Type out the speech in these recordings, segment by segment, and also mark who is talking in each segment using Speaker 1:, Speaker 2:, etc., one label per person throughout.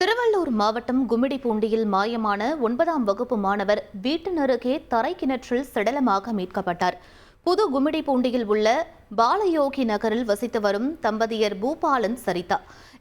Speaker 1: திருவள்ளூர் மாவட்டம் கும்மிடிப்பூண்டியில் மாயமான ஒன்பதாம் வகுப்பு மாணவர் வீட்டின் அருகே தரை கிணற்றில் சடலமாக மீட்கப்பட்டார். புது கும்மிடிப்பூண்டியில் உள்ள பாலயோகி நகரில் வசித்து வரும் தம்பதியர் பூபாலன் சரிதா.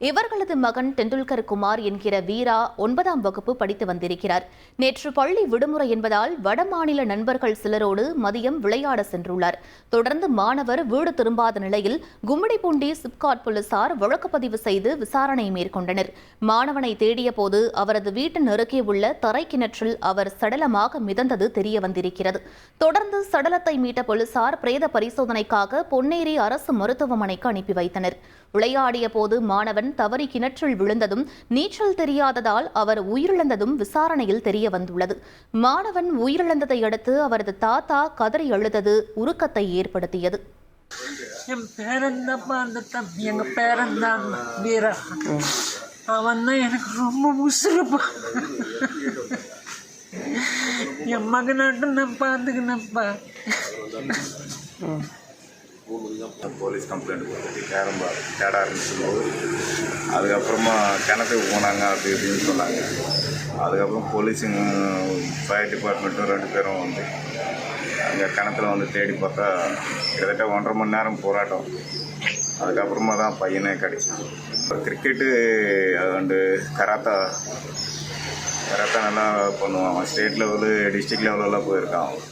Speaker 1: இவர்களது மகன் டெண்டுல்கர் குமார் என்கிற வீரா ஒன்பதாம் வகுப்பு படித்து வந்திருக்கிறார். நேற்று பள்ளி விடுமுறை என்பதால் வடமாநில நண்பர்கள் சிலரோடு மதியம் விளையாட சென்றுள்ளார். தொடர்ந்து மாணவர் வீடு திரும்பாத நிலையில் கும்மிடிப்பூண்டி சிப்காட் போலீசார் வழக்குப்பதிவு செய்து விசாரணை மேற்கொண்டனர். மாணவனை தேடிய போது அவரது வீட்டின் அருகே உள்ள தரை கிணற்றில் அவர் சடலமாக மிதந்தது தெரிய வந்திருக்கிறது தொடர்ந்து சடலத்தை மீட்ட போலீசார் பிரேத பரிசோதனைக்காக பொன்னேரி அரசு மருத்துவமனைக்கு அனுப்பி வைத்தனர். விளையாடிய போது மாணவன் தவறி கிணற்றில் விழுந்ததும் நீச்சல் தெரியாததால் அவர் உயிரிழந்ததும் விசாரணையில் தெரிய வந்துள்ளது. மாணவன் உயிரிழந்ததை அடுத்து அவரது தாத்தா கதறி அழுதது உருக்கத்தை ஏற்படுத்தியது.
Speaker 2: என் அந்த தம்பி எங்கள் வீரா. அவன் தான் எனக்கு ரொம்ப உசுருப்பா என் மகனாட்டும் நான் பார்த்துக்கினப்பா
Speaker 3: போலீஸ் கம்ப்ளைண்ட் கொடுத்துட்டு கேரம்பா தேட ஆரம்பிச்சும்போது அதுக்கப்புறமா கிணத்துக்கு போனாங்க அப்படி இப்படின்னு சொன்னாங்க. அதுக்கப்புறம் போலீஸுங்க ஃபயர் டிபார்ட்மெண்ட்டும் ரெண்டு பேரும் வந்து அங்கே கிணத்துல வந்து தேடி பார்த்தா கிட்டத்தட்ட ஒன்றரை மணி நேரம் போராட்டம். அதுக்கப்புறமா தான் பையனே கிடைச்சான். கிரிக்கெட்டு அது வந்து கராத்தா கராத்தா நல்லா பண்ணுவான். ஸ்டேட் லெவலு டிஸ்ட்ரிக்ட் லெவலெல்லாம் போயிருக்கான். அவன்